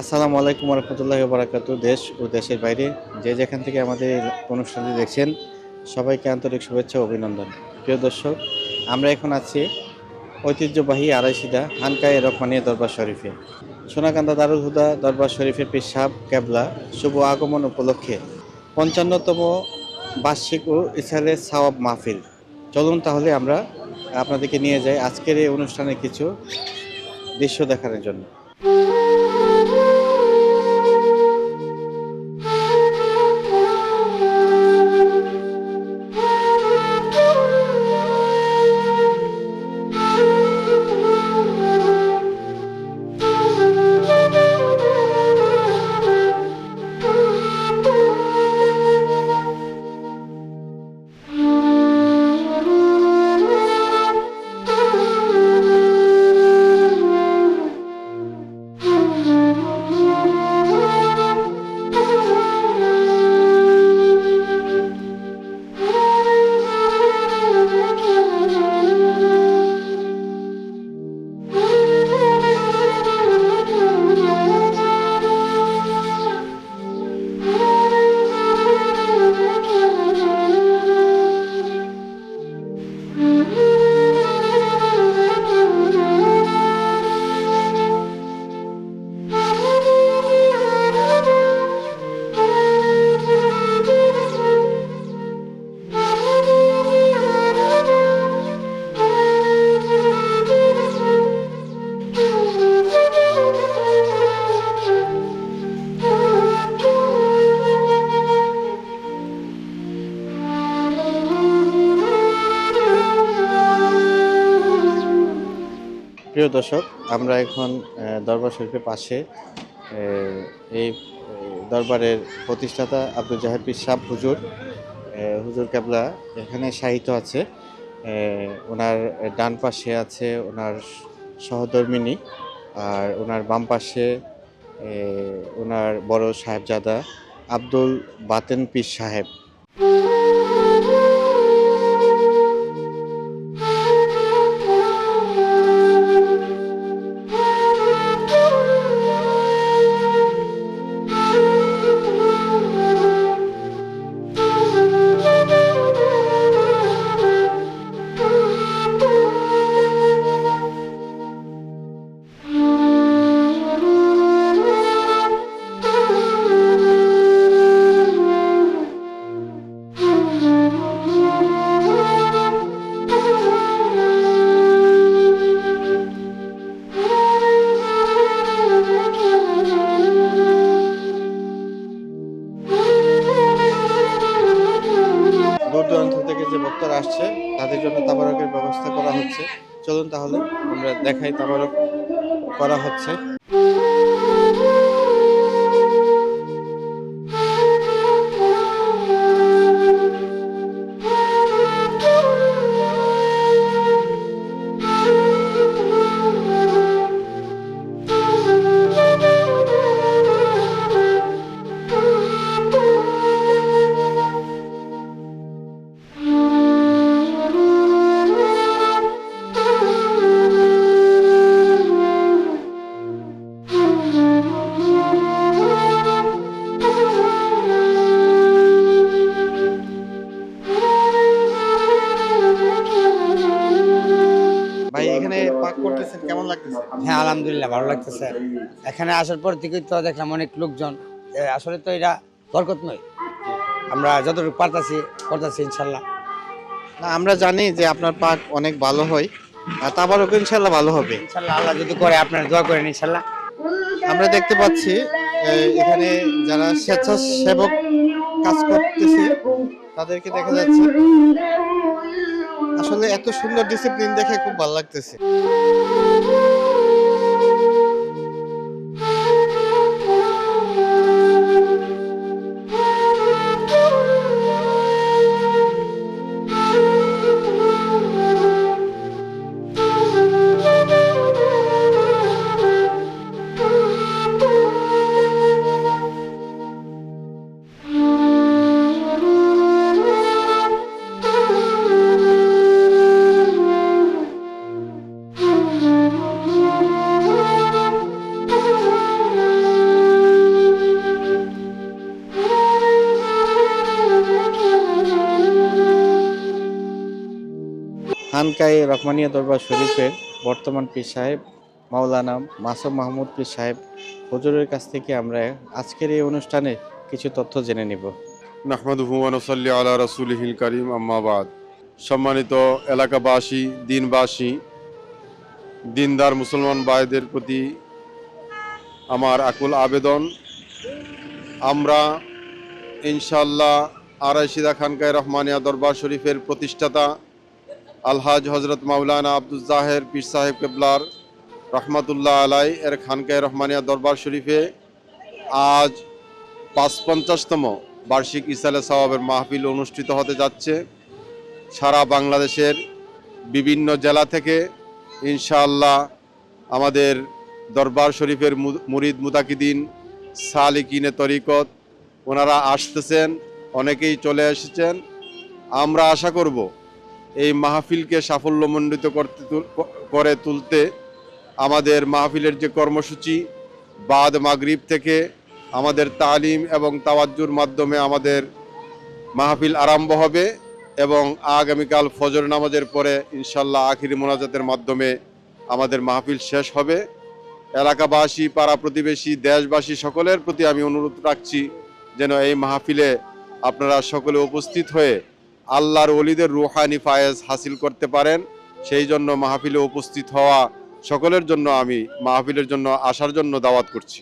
আসসালামু আলাইকুম রহমতুল্লাহ বারাকাতু দেশ ও দেশের বাইরে। যে যেখান থেকে আমাদের অনুষ্ঠানটি দেখছেন, সবাইকে আন্তরিক শুভেচ্ছা অভিনন্দন। প্রিয় দর্শক, আমরা এখন আছি ঐতিহ্যবাহী আড়াইশিদা হানকায় রকমানিয়া দরবার শরীফে। সোনাকান্দা দারুল হুদা দরবার শরীফের পেশাব কেবলা শুভ আগমন উপলক্ষে পঞ্চান্নতম বার্ষিক ও ইসালে সাওয়াব মাহফিল। চলুন তাহলে আমরা আপনাদেরকে নিয়ে যাই আজকের এই অনুষ্ঠানে কিছু দৃশ্য দেখানোর জন্য। প্রিয় দর্শক, আমরা এখন দরবার শরীফের পাশে এই দরবারের প্রতিষ্ঠাতা আব্দুল জাহেদ পীর সাহ হুজুর হুজুর কেবলা এখানে সাহিত্য আছে। ওনার ডান পাশে আছে ওনার সহধর্মিনী আর ওনার বাম পাশে ওনার বড় সাহেবজাদা আব্দুল বাতেন পীর সাহেব। যে ভক্তরা আসছে, তাদের জন্য তাবারকের ব্যবস্থা করা হচ্ছে। চলুন তাহলে আমরা দেখাই তাবারক করা হচ্ছে। আলহামদুলিল্লাহ ভালো লাগতেছে। এখানে আসার পর থেকেই তো দেখলাম অনেক লোকজন। আসলে তো এটা বরকত নয়। আমরা যতটুকু পারতাছি করতেছি ইনশাল্লাহ। না আমরা জানি যে আপনার পাক অনেক ভালো হয় আর তাবারক ইনশাল্লাহ ভালো হবে? ইনশাল্লাহ আল্লাহ যদি করে আপনারা দোয়া করেন ইনশাল্লাহ। আমরা দেখতে পাচ্ছি এখানে যারা স্বেচ্ছাসেবক কাজ করতেছে তাদেরকে দেখা যাচ্ছে। আসলে এত সুন্দর ডিসিপ্লিন দেখে খুব ভালো লাগতেছে। খানকায় রহমানিয়া দরবার শরীফের বর্তমান পীর সাহেব মাওলানা মাসুম মাহমুদ পীর সাহেব হজুরের কাছ থেকে আমরা আজকের এই অনুষ্ঠানে কিছু তথ্য জেনে নিব। নাহমাদুহু ওয়া নুসাল্লি আলা রাসূলিহিল কারীম, আম্মা বাদ। সম্মানিত এলাকাবাসী, দিনবাসী, দিনদার মুসলমান ভাইদের প্রতি আমার আকুল আবেদন। আমরা ইনশাল্লাহ আড়াইশিদা খানকায় রহমানিয়া দরবার শরীফের প্রতিষ্ঠাতা আলহাজ হজরত মাওলানা আব্দুল জাহের পীর সাহেব কেবলার রহমাতুল্লাহ আলাই এর খানকায় রহমানিয়া দরবার শরীফে আজ পাঁচ পঞ্চাশতম বার্ষিক ইসালে সওয়াবের মাহফিল অনুষ্ঠিত হতে যাচ্ছে। সারা বাংলাদেশের বিভিন্ন জেলা থেকে ইনশাআল্লাহ আমাদের দরবার শরীফের মুরিদ মুতাকিদিন সালিকিনে তরিকত ওনারা আসতেছেন, অনেকেই চলে এসেছেন। আমরা আশা করব এই মাহফিলকে সাফল্যমণ্ডিত করতে করে তুলতে আমাদের মাহফিলের যে কর্মসূচি, বাদ মাগরিব থেকে আমাদের তালিম এবং তাওয়াজ্জুর মাধ্যমে আমাদের মাহফিল আরম্ভ হবে এবং আগামীকাল ফজর নামাজের পরে ইনশাল্লাহ আখিরি মোনাজাতের মাধ্যমে আমাদের মাহফিল শেষ হবে। এলাকাবাসী, পাড়া প্রতিবেশী, দেশবাসী সকলের প্রতি আমি অনুরোধ রাখছি যেন এই মাহফিলে আপনারা সকলে উপস্থিত হয়ে আল্লাহর অলিদের রুহানি ফায়েজ হাসিল করতে পারেন। সেই জন্য মাহফিলে উপস্থিত হওয়া সকলের জন্য আমি মাহফিলের জন্য আসার জন্য দাওয়াত করছি।